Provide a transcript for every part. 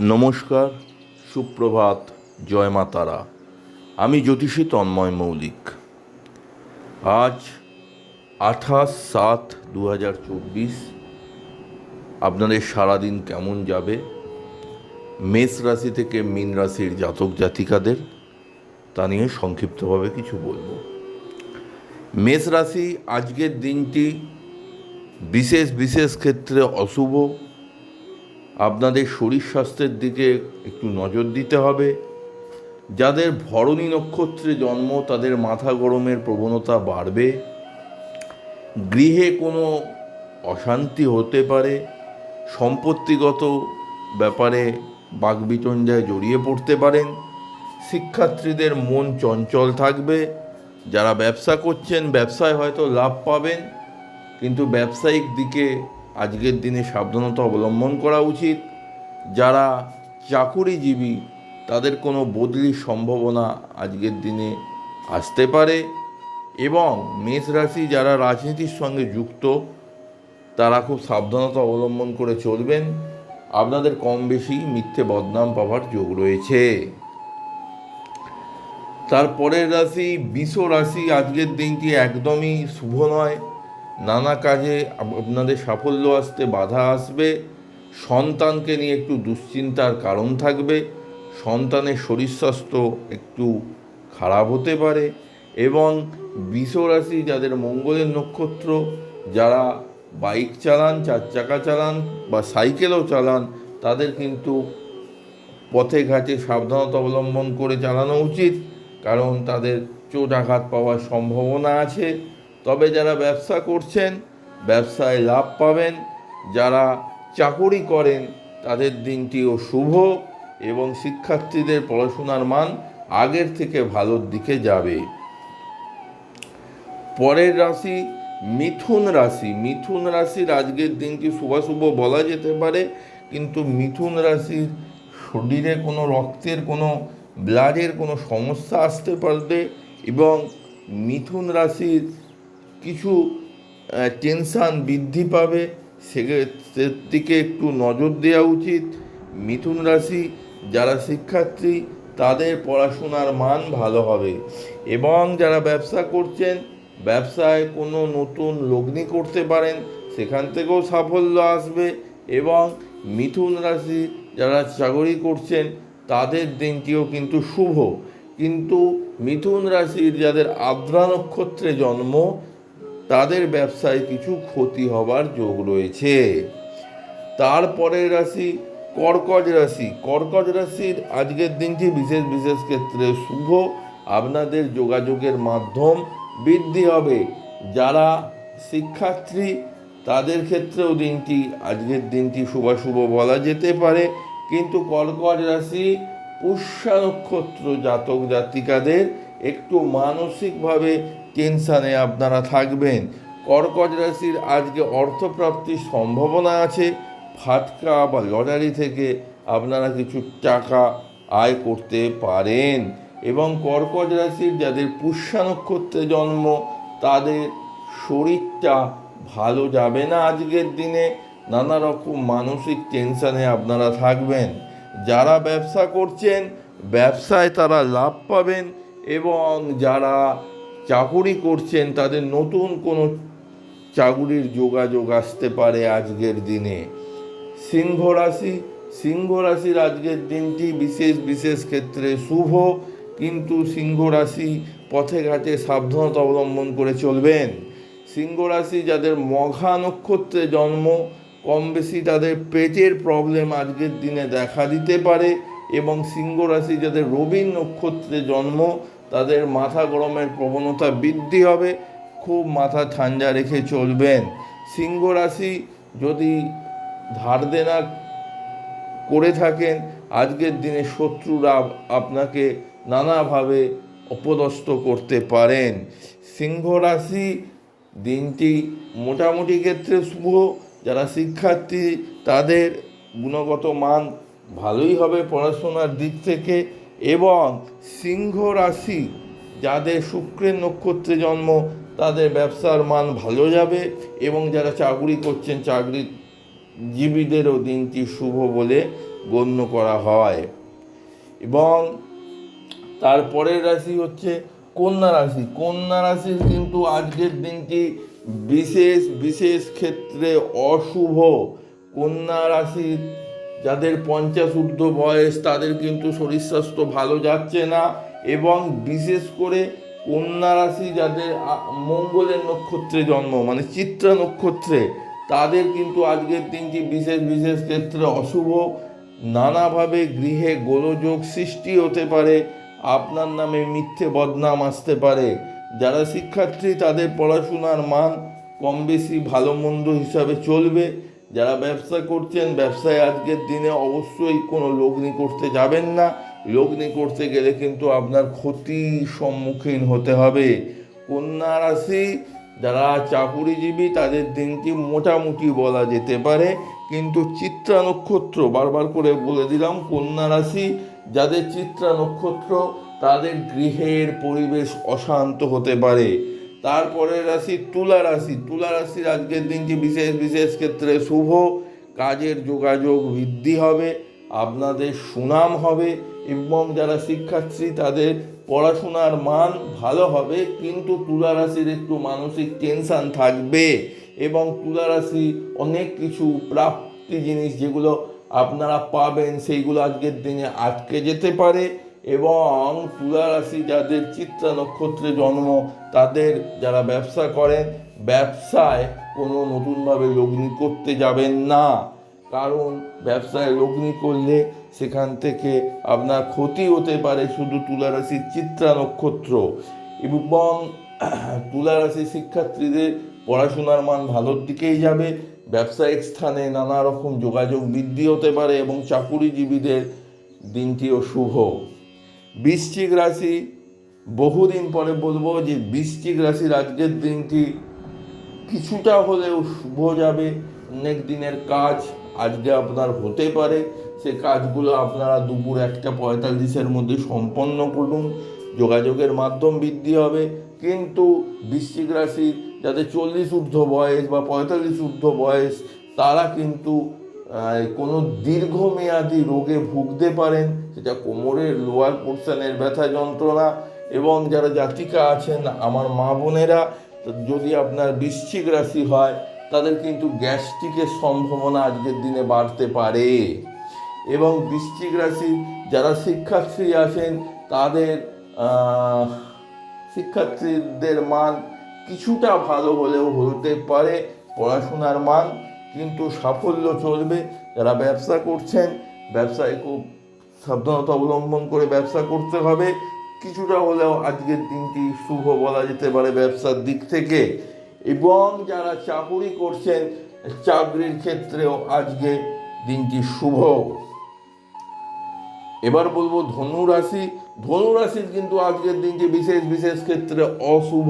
নমস্কার, সুপ্রভাত, জয় মা তারা। আমি জ্যোতিষী তন্ময় মৌলিক। আজ আঠাশ সাত দু হাজার চব্বিশ। আপনাদের সারাদিন কেমন যাবে? মেষ রাশি থেকে মীন রাশির জাতক জাতিকাদের, তা নিয়ে সংক্ষিপ্তভাবে কিছু বলব। মেষ রাশি আজকের দিনটি বিশেষ বিশেষ ক্ষেত্রে অশুভ। আপনাদের শরীর স্বাস্থ্যের দিকে একটু নজর দিতে হবে। যাদের ভরণী নক্ষত্রে জন্ম, তাদের মাথা গরমের প্রবণতা বাড়বে। গৃহে কোনো অশান্তি হতে পারে। সম্পত্তিগত ব্যাপারে বাগবিতঞ্জায় জড়িয়ে পড়তে পারেন। শিক্ষার্থীদের মন চঞ্চল থাকবে। যারা ব্যবসা করছেন, ব্যবসায় হয়তো লাভ পাবেন। কিন্তু ব্যবসায়িক দিকে আজকের দিনে সাবধানতা অবলম্বন করা উচিত। যারা চাকুরিজীবী, তাদের কোনো বদলির সম্ভাবনা আজকের দিনে আসতে পারে এবং মেষ রাশি যারা রাজনীতির সঙ্গে যুক্ত, তারা খুব সাবধানতা অবলম্বন করে চলবেন। আপনাদের কম বেশি মিথ্যে বদনাম পাওয়ার যোগ রয়েছে। তারপরের রাশি, বিষ রাশি আজকের দিনটি একদমই শুভ নয়। নানা কাজে আপনাদের সাফল্য আসতে বাধা আসবে। সন্তানকে নিয়ে একটু দুশ্চিন্তার কারণ থাকবে। সন্তানের শরীর স্বাস্থ্য একটু খারাপ হতে পারে এবং বিশ্বরাশি যাদের মঙ্গলের নক্ষত্র, যারা বাইক চালান, চার চাকা চালান বা সাইকেলও চালান, তাদের কিন্তু পথে ঘাটে সাবধানতা অবলম্বন করে চালানো উচিত। কারণ তাদের চোট আঘাত পাওয়ার সম্ভাবনা আছে। তবে যারা ব্যবসা করছেন, ব্যবসায় লাভ পাবেন। যারা চাকুরি করেন, তাদের দিনটিও শুভ এবং শিক্ষার্থীদের পড়াশোনার মান আগের থেকে ভালোর দিকে যাবে। পরের রাশি মিথুন রাশি। মিথুন রাশির আজকের দিনটি শুভাশুভ বলা যেতে পারে, কিন্তু মিথুন রাশির শরীরে কোনো রক্তের, কোনো ব্লাডের কোনো সমস্যা আসতে পারবে এবং মিথুন রাশির কিছু টেনশান বৃদ্ধি পাবে। সেক্ষেত্রের দিকে একটু নজর দেওয়া উচিত। মিথুন রাশি যারা শিক্ষার্থী, তাদের পড়াশোনার মান ভালো হবে। এবং যারা ব্যবসা করছেন, ব্যবসায় কোনো নতুন লগ্নি করতে পারেন, সেখান থেকেও সাফল্য আসবে। এবং মিথুন রাশি যারা চাকরি করছেন, তাদের দিনটিও কিন্তু শুভ। কিন্তু মিথুন রাশির যাদের আদ্রা নক্ষত্রে জন্ম তাদের ব্যবসায় কিছু ক্ষতি হবার যোগ রয়েছে। তারপরের রাশি কর্কট রাশি। কর্কট রাশির আজকের দিনটি বিশেষ বিশেষ ক্ষেত্রে শুভ। আপনাদের যোগাযোগের মাধ্যম বৃদ্ধি হবে। যারা শিক্ষার্থী, তাদের ক্ষেত্রেও দিনটি, আজকের দিনটি শুভাশুভ বলা যেতে পারে। কিন্তু কর্কট রাশি পুষ্যা নক্ষত্র জাতক জাতিকাদের একটু মানসিকভাবে টেনশানে আপনারা থাকবেন। কর্কট রাশির আজকে অর্থপ্রাপ্তির সম্ভাবনা আছে। ফাটকা বা লটারি থেকে আপনারা কিছু টাকা আয় করতে পারেন। এবং কর্কট রাশির যাদের পুষ্যা নক্ষত্রে জন্ম, তাদের শরীরটা ভালো যাবে না আজকের দিনে। নানা রকম মানসিক টেনশানে আপনারা থাকবেন। যারা ব্যবসা করছেন, ব্যবসায় তারা লাভ পাবেন। এবং যারা চাকুরি করছেন, তাদের নতুন কোনো চাকুরির যোগাযোগ আসতে পারে আজকের দিনে। সিংহ রাশি, সিংহ রাশির আজকের দিনটি বিশেষ বিশেষ ক্ষেত্রে শুভ, কিন্তু সিংহ রাশি পথে ঘাটে সাবধানতা অবলম্বন করে চলবেন। সিংহ রাশি যাদের মঘা নক্ষত্রে জন্ম, কম বেশি তাদের পেটের প্রবলেম আজকের দিনে দেখা দিতে পারে এবং সিংহ রাশি যাদের রবির নক্ষত্রে জন্ম তাদের মাথা গরমের প্রবণতা বৃদ্ধি হবে, খুব মাথা ঠান্ডা রেখে চলবেন। সিংহ রাশি যদি ধার দেনা করে থাকেন, আজকের দিনে শত্রুরা আপনাকে নানাভাবে অপদস্থ করতে পারেন। সিংহ রাশি দিনটি মোটামুটি ক্ষেত্রে শুভ, যারা শিক্ষার্থী তাদের গুণগত মান ভালোই হবে পড়াশোনার দিক থেকে। এবং সিংহ রাশি যাদের শুক্রের নক্ষত্রে জন্ম, তাদের ব্যবসার মান ভালো যাবে এবং যারা চাকরি করছেন চাকরি জীবীদেরও দিনটি শুভ বলে গণ্য করা হয়। এবং তারপরের রাশি হচ্ছে কন্যা রাশি। কন্যা রাশির কিন্তু আজকের দিনটি বিশেষ বিশেষ ক্ষেত্রে অশুভ। কন্যা রাশির যাদের পঞ্চাশ ঊর্ধ্ব বয়স, তাদের কিন্তু শরীর স্বাস্থ্য ভালো যাচ্ছে না এবং বিশেষ করে কন্যা রাশি যাদের মঙ্গলের নক্ষত্রে জন্ম মানে চিত্রা নক্ষত্রে, তাদের কিন্তু আজকের দিনটি বিশেষ বিশেষ ক্ষেত্রে অশুভ। নানাভাবে গৃহে গোলযোগ সৃষ্টি হতে পারে, আপনার নামে মিথ্যে বদনাম আসতে পারে। যারা শিক্ষার্থী, তাদের পড়াশোনার মান কম বেশি ভালো মন্দ হিসাবে চলবে। যারা ব্যবসা করছেন, ব্যবসায় আজকের দিনে অবশ্যই কোনো লগ্নি করতে যাবেন না। লগ্নি করতে গেলে কিন্তু আপনার ক্ষতির সম্মুখীন হতে হবে। কন্যা রাশি, যারা চাকুরিজীবী, তাদের দিনটি মোটামুটি বলা যেতে পারে। কিন্তু চিত্রা নক্ষত্র, বারবার করে বলে দিলাম, কন্যা রাশি, যাদের চিত্রা নক্ষত্র, তাদের গৃহের পরিবেশ অশান্ত হতে পারে। তারপরে রাশি তুলা রাশি, তুলা রাশির আজকের দিনটি বিশেষ বিশেষ ক্ষেত্রে শুভ? কাজের যোগাযোগ বৃদ্ধি হবে, আপনাদের সুনাম হবে এবং যারা শিক্ষার্থী, তাদের পড়াশোনার মান ভালো হবে, কিন্তু তুলা রাশির একটু মানসিক টেনশন থাকবে এবং তুলা রাশি অনেক কিছু প্রাপ্তি জিনিস যেগুলো আপনারা পাবেন, সেইগুলো আজকের দিনে আটকে যেতে পারে। এবং তুলা রাশি যাদের চিত্রা নক্ষত্রে জন্ম, তাদের যারা ব্যবসা করেন ব্যবসায় কোনো নতুনভাবে লগ্নি করতে যাবেন না। কারণ ব্যবসায় লগ্নি করলে সেখান থেকে আপনার ক্ষতি হতে পারে শুধু তুলা রাশির চিত্রা নক্ষত্র। এবং তুলা রাশির শিক্ষার্থীদের পড়াশোনার মান ভালোর দিকেই যাবে, ব্যবসায়িক স্থানে নানা রকম যোগাযোগ বৃদ্ধি হতে পারে এবং চাকুরিজীবীদের দিনটিও শুভ। বৃশ্চিক রাশি, বহুদিন পরে বলব যে বৃশ্চিক রাশির আজকের দিনটি কিছুটা হলেও শুভ যাবে। অনেক দিনের কাজ আজকে আপনার হতে পারে। সে কাজগুলো আপনারা দুপুর একটা পঁয়তাল্লিশের মধ্যে সম্পন্ন করুন। যোগাযোগের মাধ্যম বৃদ্ধি হবে। কিন্তু বৃশ্চিক রাশি যাদের চল্লিশ ঊর্ধ্ব বয়স বা পঁয়তাল্লিশ ঊর্ধ্ব বয়স, তারা কিন্তু কোনো দীর্ঘমেয়াদী রোগে ভুগতে পারেন সেটা কোমরের লোয়ার পোর্শনের ব্যথা যন্ত্রণা এবং যারা জাতিকা আছেন, আমার মা বোনেরা যদি আপনার বৃশ্চিক রাশি হয়, তাদের কিন্তু গ্যাস্ট্রিকের সম্ভাবনা আজকের দিনে বাড়তে পারে। এবং বৃশ্চিক রাশি যারা শিক্ষার্থী আছেন, তাদের শিক্ষার্থীদের মান কিছুটা ভালো হলেও হতে পারে, পড়াশোনার মান কিন্তু সাফল্য চলবে। যারা ব্যবসা করছেন, ব্যবসায় খুব সাবধানতা অবলম্বন করে ব্যবসা করতে হবে। কিছুটা হলেও আজকের দিনটি শুভ বলা যেতে পারে ব্যবসার দিক থেকে। এবং যারা চাকুরি করছেন, চাকরির ক্ষেত্রেও আজকে দিনটি শুভ। এবার বলব ধনু রাশি। ধনু রাশির কিন্তু আজকের দিনটি বিশেষ বিশেষ ক্ষেত্রে অশুভ।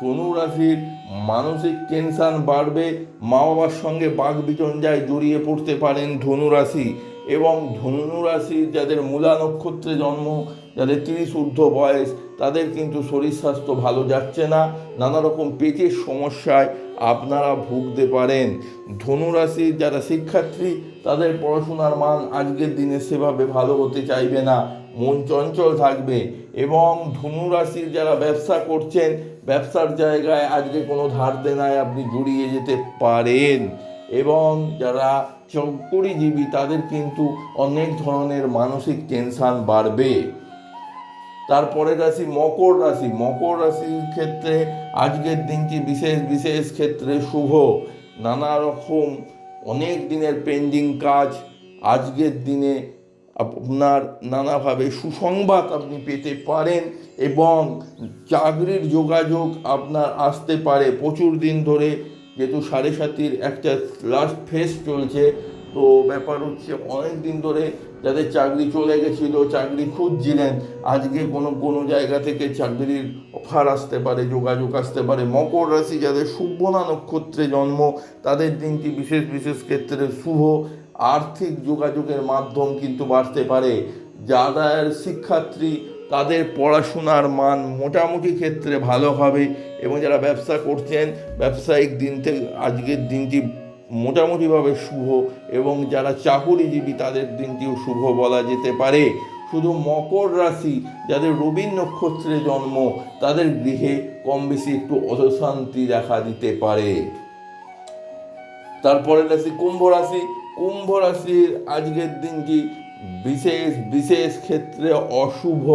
ধনু রাশির মানসিক টেনশন বাড়বে মা বাবার সঙ্গে বাঘ বিচঞ্জায় জড়িয়ে পড়তে পারেন ধনু রাশি এবং ধনু রাশির যাদের মূলা নক্ষত্রে জন্ম, যাদের তিরিশ ঊর্ধ্ব বয়স, তাদের কিন্তু শরীর স্বাস্থ্য ভালো যাচ্ছে না। নানা রকম পেটের সমস্যায় আপনারা ভুগতে পারেন। ধনু রাশির যারা শিক্ষার্থী, তাদের পড়াশোনার মান আজকের দিনে সেভাবে ভালো হতে চাইবে না। মন চঞ্চল থাকবে এবং ধনু রাশির যারা ব্যবসা করছেন ব্যবসার জায়গায় আজকে কোনো ধার দেনায় আপনি জড়িয়ে যেতে পারেন। এবং যারা চকরিজীবী তাদের কিন্তু অনেক ধরনের মানসিক টেনশান বাড়বে। তারপরে রাশি মকর রাশি। মকর রাশির ক্ষেত্রে আজকের দিনটি বিশেষ বিশেষ ক্ষেত্রে শুভ। নানা রকম অনেক দিনের পেন্ডিং কাজ আজকের দিনে আপনার নানাভাবে সুসংবাদ আপনি পেতে পারেন এবং চাকরির যোগাযোগ আপনার আসতে পারে। প্রচুর দিন ধরে যেহেতু সাড়ে সাতির একটা লাস্ট ফেস চলছে, তো ব্যাপার হচ্ছে অনেক দিন ধরে যাদের চাকরি চলে গেছিল, চাকরি খুঁজছিলেন, আজকে কোনো কোনো জায়গা থেকে চাকরির অফার আসতে পারে, যোগাযোগ আসতে পারে। মকর রাশি যাদের শুভনা নক্ষত্রে জন্ম, তাদের দিনটি বিশেষ বিশেষ ক্ষেত্রে শুভ। আর্থিক যোগাযোগের মাধ্যম কিন্তু বাড়তে পারে। যাদের শিক্ষার্থী তাদের পড়াশোনার মান মোটামুটি ক্ষেত্রে ভালো হবে এবং যারা ব্যবসা করছেন, ব্যবসায়িক দিন থেকে আজকের দিনটি মোটামুটিভাবে শুভ এবং যারা চাকুরিজীবী তাদের দিনটিও শুভ বলা যেতে পারে। শুধু মকর রাশি যাদের রবীন নক্ষত্রে জন্ম, তাদের গৃহে কম বেশি একটু অশান্তি দেখা দিতে পারে। তারপরে রাশি কুম্ভ রাশি কুম্ভ রাশির আজকের দিনটি বিশেষ বিশেষ ক্ষেত্রে অশুভ?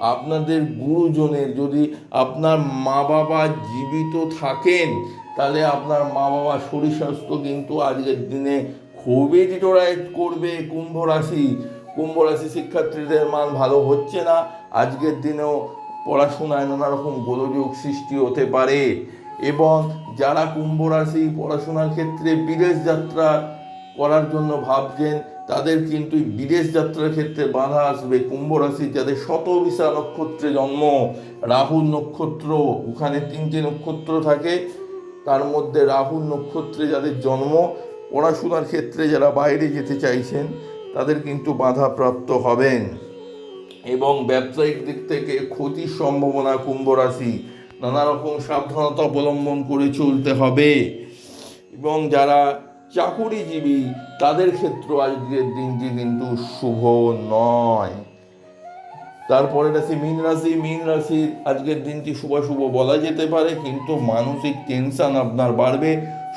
আপনাদের গুরুজনের যদি আপনার মা বাবা জীবিত থাকেন, তাহলে আপনার মা বাবা শরীর স্বাস্থ্য কিন্তু আজকের দিনে খুবই ডিটোরাইট করবে কুম্ভ রাশি। কুম্ভ রাশি শিক্ষার্থীদের মান ভালো হচ্ছে না। আজকের দিনেও পড়াশোনায় নানা রকম গোলযোগ সৃষ্টি হতে পারে। এবং যারা কুম্ভ রাশি পড়াশোনার ক্ষেত্রে বিদেশ যাত্রা করার জন্য ভাবছেন, তাদের কিন্তু বিদেশ যাত্রার ক্ষেত্রে বাধা আসবে, কুম্ভ রাশি যাদের শতবিশা নক্ষত্রে জন্ম রাহুল নক্ষত্র, ওখানে তিনটে নক্ষত্র থাকে, তার মধ্যে রাহুল নক্ষত্রে যাদের জন্ম, পড়াশোনার ক্ষেত্রে যারা বাইরে যেতে চাইছেন, তাদের কিন্তু বাধাপ্রাপ্ত হবেন। এবং ব্যবসায়িক দিক থেকে ক্ষতির সম্ভাবনা কুম্ভ রাশি নানা রকম সাবধানতা অবলম্বন করে চলতে হবে। এবং যারা চাকুরিজীবী, তাদের ক্ষেত্র আজকের দিনটি কিন্তু শুভ নয়। তারপরে রাশি মীন রাশি, মীন রাশির আজকের দিনটি শুভ শুভ বলা যেতে পারে, কিন্তু মানসিক টেনশন আপনার বাড়বে,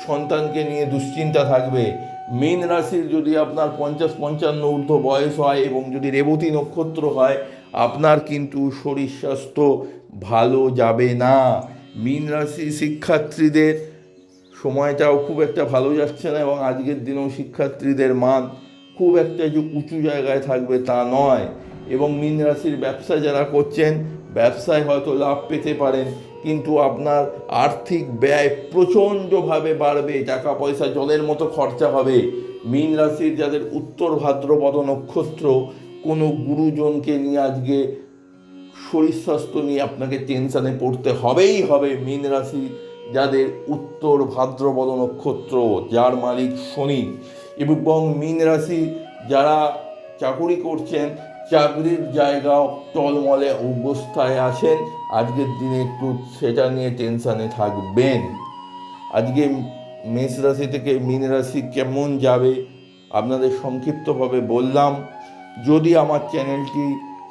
সন্তানকে নিয়ে দুশ্চিন্তা থাকবে। মীন রাশির যদি আপনার পঞ্চাশ পঞ্চান্ন ঊর্ধ্ব বয়স হয় এবং যদি রেবতী নক্ষত্র হয়, আপনার কিন্তু শরীর স্বাস্থ্য ভালো যাবে না। মীন রাশি শিক্ষার্থীদের সময়টাও খুব একটা ভালো যাচ্ছে না এবং আজকের দিনেও শিক্ষার্থীদের মান খুব একটা যে উঁচু জায়গায় থাকবে তা নয়। এবং মীন রাশির ব্যবসা যারা করছেন, ব্যবসায় হয়তো লাভ পেতে পারেন, কিন্তু আপনার আর্থিক ব্যয় প্রচণ্ডভাবে বাড়বে টাকা পয়সা জলের মতো খরচা হবে। মীন রাশির যাদের উত্তর ভাদ্রপদ নক্ষত্র, কোনো গুরুজনকে নিয়ে আজকে শরীর স্বাস্থ্য নিয়ে আপনাকে টেনশানে পড়তে হবেই হবে। মীন রাশি যাদের উত্তর ভাদ্রপদ নক্ষত্র, যার মালিক শনি এবং মীন রাশি, যারা চাকুরি করছেন, চাকরির জায়গা টলমলে অবস্থায় আছেন। আজকের দিনে একটু সেটা নিয়ে টেনশানে থাকবেন। আজকে মেষ রাশি থেকে মীন রাশি কেমন যাবে, আপনাদের সংক্ষিপ্তভাবে বললাম। যদি আমার চ্যানেলটি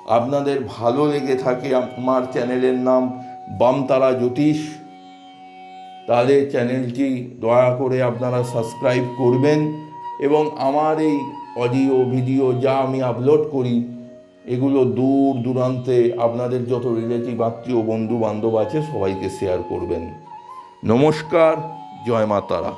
আপনাদের ভালো লেগে থাকে, আমার চ্যানেলের নাম বামতারা জ্যোতিষ তাহলে চ্যানেলটি দয়া করে আপনারা সাবস্ক্রাইব করবেন এবং আমার এই অডিও ভিডিও যা আমি আপলোড করি, এগুলো দূর দূরান্তে আপনাদের যত রিলেটিভ, আত্মীয় বন্ধু বান্ধব আছে, সবাইকে শেয়ার করবেন। নমস্কার, জয় মা তারা।